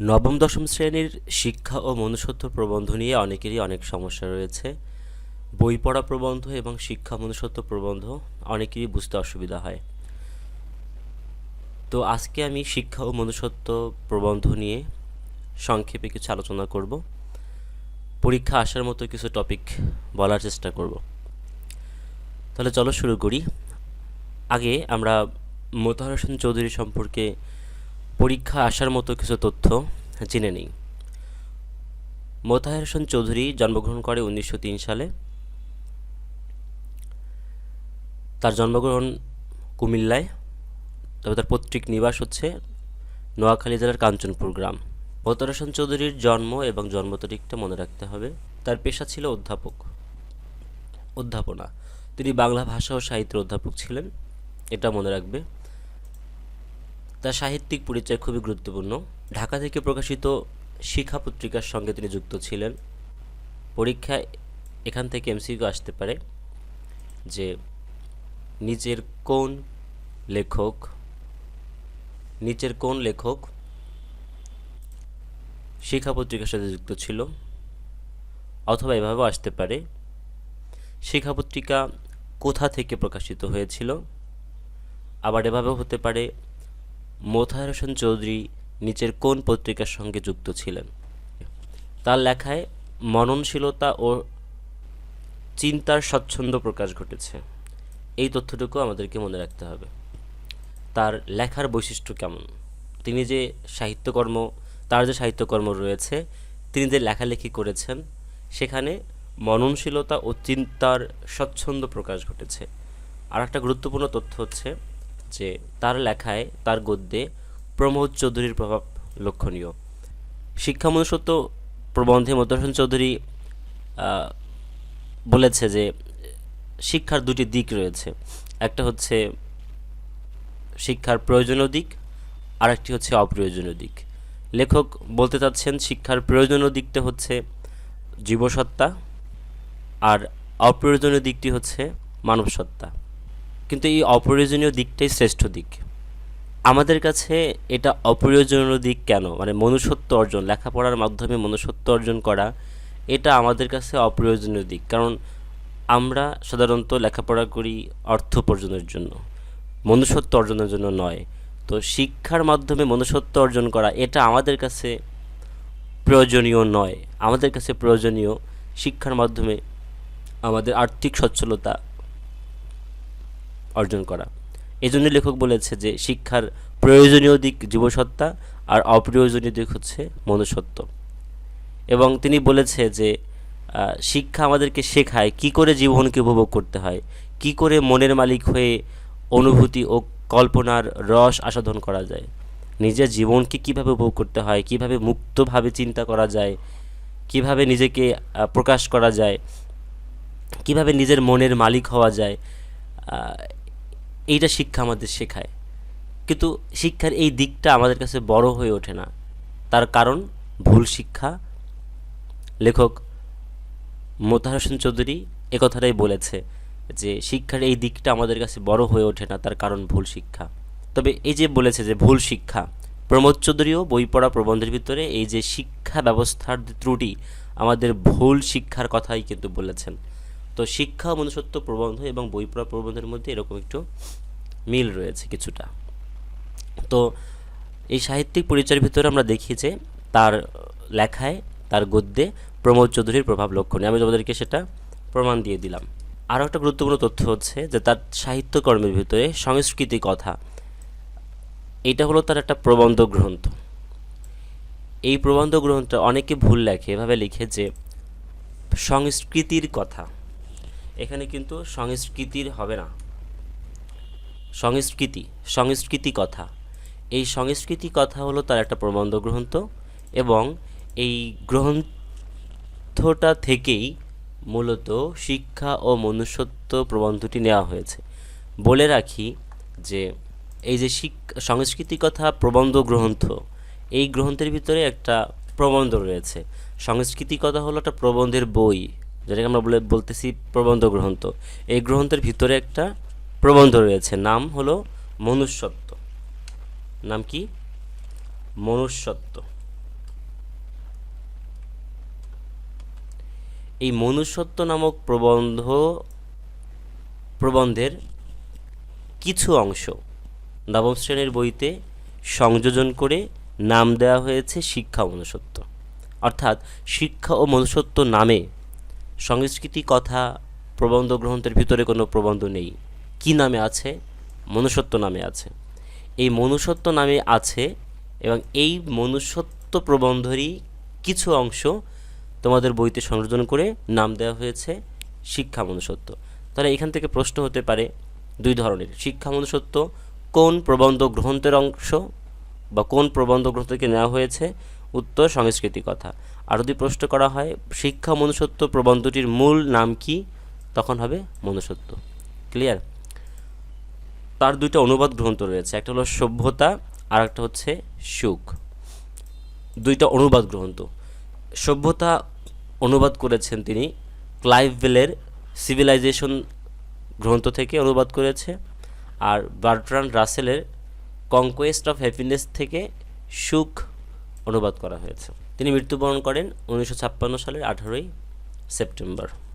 নবম, দশম শ্রেণির শিক্ষা ও মনুষ্যত্ব প্রবন্ধ নিয়ে অনেকেরই অনেক সমস্যা রয়েছে। বই পড়া প্রবন্ধ এবং শিক্ষা মনুষ্যত্ব প্রবন্ধ অনেকেরই বুঝতে অসুবিধা হয়। তো আজকে আমি শিক্ষা ও মনুষ্যত্ব প্রবন্ধ নিয়ে সংক্ষেপে কিছু আলোচনা করব। পরীক্ষা আসার মতো কিছু টপিক বলার চেষ্টা করব। তাহলে চলো শুরু করি। আগে আমরা মোতাহার হোসেন চৌধুরী সম্পর্কে পরীক্ষা আসার মতো কিছু তথ্য জেনে নিই। মোতাহার হোসেন চৌধুরী জন্মগ্রহণ করে উনিশশো তিন সালে। তার জন্মগ্রহণ কুমিল্লায়। তবে তার পৈতৃক নিবাস হচ্ছে নোয়াখালী জেলার কাঞ্চনপুর গ্রাম। মোতাহার হোসেন চৌধুরীর জন্ম এবং জন্ম তারিখটা মনে রাখতে হবে। তার পেশা ছিল অধ্যাপক। অধ্যাপনা। তিনি বাংলা ভাষা ও সাহিত্যের অধ্যাপক ছিলেন। এটা মনে রাখবে। তার সাহিত্যিক পরিচয় খুবই গুরুত্বপূর্ণ। ঢাকা থেকে প্রকাশিত শিখা পত্রিকার সঙ্গে তিনি যুক্ত ছিলেন। পরীক্ষায় এখান থেকে এমসিকিউ আসতে পারে যে নিচের কোন লেখক, নিচের কোন লেখক শিক্ষা পত্রিকার সাথে যুক্ত ছিল অথবা এভাবেও আসতে পারে শিক্ষা পত্রিকা কোথা থেকে প্রকাশিত হয়েছিল, আবার এভাবেও হতে পারে মোতাহার হোসেন চৌধুরী নিচের কোন পত্রিকার সঙ্গে যুক্ত ছিলেন? তার লেখায় মননশীলতা ও চিন্তার স্বচ্ছন্দ প্রকাশ ঘটেছে। এই তথ্যটুকু আমাদেরকে মনে রাখতে হবে। তার লেখার বৈশিষ্ট্য কেমন? তিনি যে সাহিত্যকর্ম, তার যে সাহিত্যকর্ম রয়েছে, তিনি যে লেখালেখি করেছেন, সেখানে মননশীলতা ও চিন্তার স্বচ্ছন্দ প্রকাশ ঘটেছে। আর একটা গুরুত্বপূর্ণ তথ্য হচ্ছে যে তার লেখায়, তার গদ্যে প্রমোদ চৌধুরীর প্রভাব লক্ষণীয়। শিক্ষা মনুষ্যত্ব প্রবন্ধে মধ্যসন চৌধুরী বলেছে যে শিক্ষার দুটি দিক রয়েছে। একটা হচ্ছে শিক্ষার প্রয়োজনীয় দিক আর একটি হচ্ছে অপ্রয়োজনীয় দিক। লেখক বলতে চাচ্ছেন শিক্ষার প্রয়োজনীয় দিকটা হচ্ছে জীবসত্তা আর অপ্রয়োজনীয় দিকটি হচ্ছে মানবসত্তা। কিন্তু এই অপ্রয়োজনীয় দিকটাই শ্রেষ্ঠ দিক। আমাদের কাছে এটা অপ্রয়োজনীয় দিক কেন? মানে মনুষ্যত্ব অর্জন, লেখাপড়ার মাধ্যমে মনুষ্যত্ব অর্জন করা, এটা আমাদের কাছে অপ্রয়োজনীয় দিক। কারণ আমরা সাধারণত লেখাপড়া করি অর্থ উপার্জনের জন্য, মনুষ্যত্ব অর্জনের জন্য নয়। তো শিক্ষার মাধ্যমে মনুষ্যত্ব অর্জন করা, এটা আমাদের কাছে প্রয়োজনীয় নয়। আমাদের কাছে প্রয়োজনীয় শিক্ষার মাধ্যমে আমাদের আর্থিক সচ্ছলতা অর্জন করা। এই জন্য লেখক বলেছে যে, শিক্ষার প্রয়োজনীয় দিক জীবসত্তা আর অপ্রয়োজনীয় দিক হচ্ছে মনুষ্যত্ব। এবং তিনি বলেছে যে শিক্ষা আমাদেরকে শেখায় কি করে জীবনকে উপভোগ করতে হয়, কি করে মনের মালিক হয়ে অনুভূতি ও কল্পনার রস আস্বাদন করা যায়, নিজের জীবনকে কীভাবে উপভোগ করতে হয়, কীভাবে মুক্তভাবে চিন্তা করা যায়, কীভাবে নিজেকে প্রকাশ করা যায়, কীভাবে নিজের মনের মালিক হওয়া যায় এইটা শিক্ষা আমাদের শেখায়। কিন্তু শিক্ষার এই দিকটা আমাদের কাছে বড় হয়ে ওঠে না। তার কারণ ভুল শিক্ষা। লেখক মোতাহার হোসেন চৌধুরী একথাটাই বলেছে যে, শিক্ষার এই দিকটা আমাদের কাছে বড় হয়ে ওঠে না, তার কারণ ভুল শিক্ষা। তবে এই যে বলেছে যে, ভুল শিক্ষা, প্রমোদ চৌধুরীও বই পড়া প্রবন্ধের ভিতরে এই যে শিক্ষা ব্যবস্থার ত্রুটি, আমাদের ভুল শিক্ষার কথাই কিন্তু বলেছেন। তো শিক্ষা মনুষ্যত্ব প্রবন্ধ এবং বই পড়া প্রবন্ধের মধ্যে এরকম একটু মিল রয়েছে কিছুটা। তো এই সাহিত্যিক পরিচয়ের ভিতরে আমরা দেখি যে তার লেখায়, তার গদ্যে প্রমোদ চৌধুরীর প্রভাব লক্ষণীয়। আমি তোমাদেরকে সেটা প্রমাণ দিয়ে দিলাম। আরও একটা গুরুত্বপূর্ণ তথ্য হচ্ছে যে তার সাহিত্যকর্মের ভিতরে সংস্কৃতি কথা, এটা হলো তার একটা প্রবন্ধ গ্রন্থ। এই প্রবন্ধ গ্রন্থটা অনেকে ভুল লেখে, এভাবে লিখে যে সংস্কৃতির কথা। এখানে কিন্তু সংস্কৃতির হবে না। সংস্কৃতি সংস্কৃতি কথা। এই সংস্কৃতি কথা হলো তার একটা প্রবন্ধ গ্রন্থ এবং এই গ্রন্থটা থেকেই মূলত শিক্ষা ও মনুষ্যত্ব প্রবন্ধটি নেওয়া হয়েছে। বলে রাখি যে এই যে সংস্কৃতি কথা প্রবন্ধ গ্রন্থ, এই গ্রন্থের ভিতরে একটা প্রবন্ধ রয়েছে। সংস্কৃতি কথা হলো একটা প্রবন্ধের বই। যেটাকে আমরা বলে বলতেছি প্রবন্ধ গ্রন্থ। এই গ্রন্থের ভিতরে একটা প্রবন্ধ রয়েছে, নাম হলো মনুষ্যত্ব। নাম কি? মনুষ্যত্ব। এই মনুষ্যত্ব নামক প্রবন্ধ, প্রবন্ধের কিছু অংশ নবম শ্রেণির বইতে সংযোজন করে নাম দেওয়া হয়েছে শিক্ষা মনুষ্যত্ব। অর্থাৎ শিক্ষা ও মনুষ্যত্ব নামে সংস্কৃতি কথা, প্রবন্ধ গ্রন্থের ভিতরে কোনো প্রবন্ধ নেই। কি নামে আছে? মনুষ্যত্ব নামে আছে। এই মনুষ্যত্ব নামে আছে এবং এই মনুষ্যত্ব প্রবন্ধরই কিছু অংশ তোমাদের বইতে সংযোজন করে নাম দেওয়া হয়েছে শিক্ষা মনুষ্যত্ব। তাহলে এখান থেকে প্রশ্ন হতে পারে দুই ধরনের। শিক্ষা মনুষ্যত্ব কোন প্রবন্ধ গ্রন্থের অংশ বা কোন প্রবন্ধ গ্রন্থ থেকে নেওয়া হয়েছে? উত্তর সংস্কৃতি কথা। আর যদি প্রশ্ন করা হয়, শিক্ষা মনুষ্যত্ব প্রবন্ধটির মূল নাম কি? তখন হবে মনুষ্যত্ব। ক্লিয়ার তার দুইটা অনুবাদ গ্রন্থ রয়েছে, একটা হলো সভ্যতা, আর একটা হচ্ছে সুখ। দুইটা অনুবাদ গ্রন্থ। সভ্যতা অনুবাদ করেছেন তিনি ক্লাইভ বেলের সিভিলাইজেশন গ্রন্থ থেকে অনুবাদ করেছে, আর বার্ট্রান্ড রাসেলের কনকোয়েস্ট অফ হ্যাপিনেস থেকে সুখ অনুবাদ করা হয়েছে। তিনি মৃত্যুবরণ করেন উনিশশো ছাপ্পান্ন সালের আঠারোই সেপ্টেম্বর।